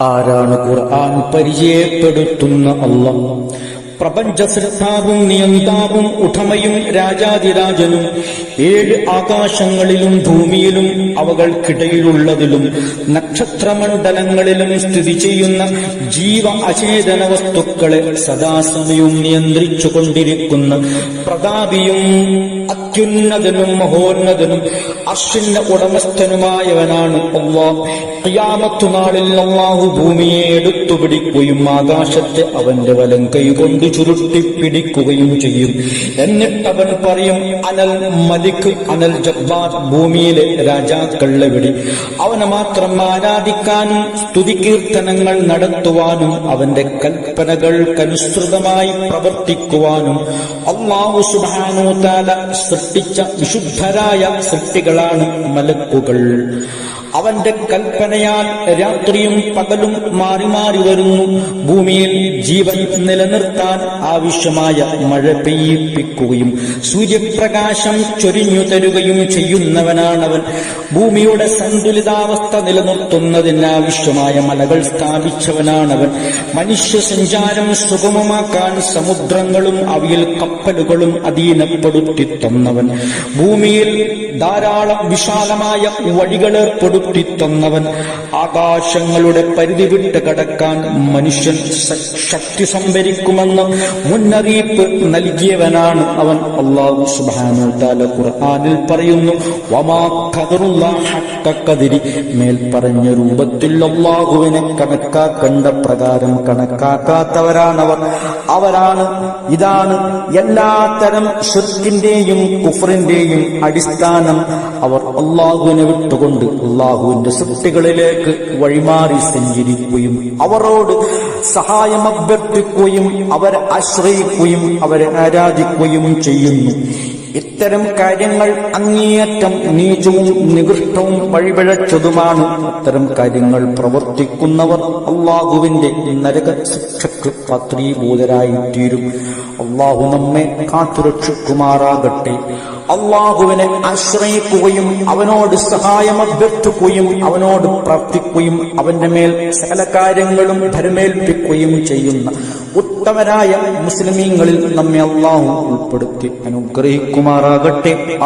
ആരാണ് ഖുർആൻ പരിചയപ്പെടുത്തുന്ന അല്ല പ്രപഞ്ച സൃഷ്ടാവും നിയന്താവും ഉഠമയും രാജാതിരാജനും ഏഴ് ആകാശങ്ങളിലും ഭൂമിയിലും അവകൾക്കിടയിലുള്ളതിലും നക്ഷത്രമണ്ഡലങ്ങളിലും സ്ഥിതി ചെയ്യുന്ന ജീവ അചേതന വസ്തുക്കളെ സദാസമയവും നിയന്ത്രിച്ചു കൊണ്ടിരിക്കുന്ന പ്രതാപിയും അത്യുന്നതനും മഹോന്നതനും അശ്വിന്റെ ഉടമസ്ഥനുമായവനാണ് അള്ളാഹ്. ഖിയാമത്തു നാളിൽ അള്ളാഹു ഭൂമിയെ എടുത്തുപിടിക്കുകയും ആകാശത്തെ അവന്റെ വലം കൈകൊണ്ട് ചുരുട്ടി പിടിക്കുകയും ചെയ്യും. എന്നിട്ട് അവൻ പറയും അനൽ മലിക് അനൽ ജബ്ബാർ ഭൂമിയിലെ രാജാക്കളുടെ വിടി. അവനെ മാത്രം ആരാധിക്കാനും സ്തുതികീർത്തനങ്ങൾ നടത്തുവാനും അവന്റെ കൽപ്പനകൾക്കനുസൃതമായി പ്രവർത്തിക്കുവാനും അള്ളാഹു സുബാനോ താല സൃഷ്ടിച്ച വിശുദ്ധരായ സൃഷ്ടികളാണ് മലക്കുകൾ. അവന്റെ കൽപ്പനയാൽ രാത്രിയും പകലും മാറി മാറി വരുന്നു. ഭൂമിയിൽ ജീവൻ നിലനിർത്താൻ ആവശ്യമായ മഴ പെയ്യിപ്പിക്കുകയും സൂര്യപ്രകാശം ചൊരിഞ്ഞു തരുകയും ചെയ്യുന്നവനാണവൻ. ഭൂമിയുടെ സന്തുലിതാവസ്ഥ നിലനിർത്തുന്നതിനാവശ്യമായ മലകൾ സ്ഥാപിച്ചവനാണവൻ. മനുഷ്യ സഞ്ചാരം സുഗമമാക്കാൻ സമുദ്രങ്ങളും അവയിൽ കപ്പലുകളും അധീനപ്പെടുത്തി തന്നവൻ. ഭൂമിയിൽ ധാരാളം വിശാലമായ വഴികൾ ഏർപ്പെടുത്തി തന്നവൻ. ആകാശങ്ങളുടെ പരിധി വിട്ട് കടക്കാൻ മനുഷ്യൻ ശക്തി സംഭരിക്കുമെന്ന് മുന്നറിയിപ്പ് നൽകിയവനാണ് അവൻ. അള്ളാഹു സുബാനു താല ഖുർആാനിൽ പറയുന്നു വമാ ഖദറുല്ലാഹ ഹഖ മേൽപ്പറഞ്ഞ മേൽ പറഞ്ഞ രൂപത്തിൽ അള്ളാഹുവിനെ കണക്കാക്കേണ്ട പ്രകാരം കണക്കാക്കാത്തവരാണവർ. അവരാണ് ഇതാണ് എല്ലാത്തരം ഷുക്കിന്റെയും കുഫറിന്റെയും അടിസ്ഥാനം. അവർ അള്ളാഹുവിനെ വിട്ടുകൊണ്ട് അള്ളാഹുവിന്റെ സൃഷ്ടികളിലേക്ക് വഴിമാറി സഞ്ചരിക്കുകയും അവരോട് സഹായം അഭ്യർത്ഥിക്കുകയും അവരെ ആശ്രയിക്കുകയും അവരെ ആരാധിക്കുകയും ചെയ്യുന്നു. ഇത്തരം കാര്യങ്ങൾ അങ്ങേയറ്റം നീചവും നികൃഷ്ടവും വഴിപിഴച്ചതുമാണ്. അത്തരം കാര്യങ്ങൾ പ്രവർത്തിക്കുന്നവർ അള്ളാഹുവിന്റെ നരക ശിക്ഷക്ക് പത്രീഭൂതരായി തീരും അള്ളാഹു നമ്മെ കാത്തുരക്ഷിക്കുമാറാകട്ടെ. അള്ളാഹുവിനെ ആശ്രയിക്കുകയും അവനോട് സഹായം അഭ്യർത്ഥിക്കുകയും അവനോട് പ്രാർത്ഥിക്കുകയും അവന്റെ മേൽ സകല കാര്യങ്ങളും ഭരമേൽപ്പിക്കുകയും ചെയ്യുന്ന ഉത്തമരായ മുസ്ലിമീങ്ങളിൽ നമ്മെ അള്ളാഹു ഉൾപ്പെടുത്തി. അനുഗ്രഹിക്കുമാറാകട്ടെ.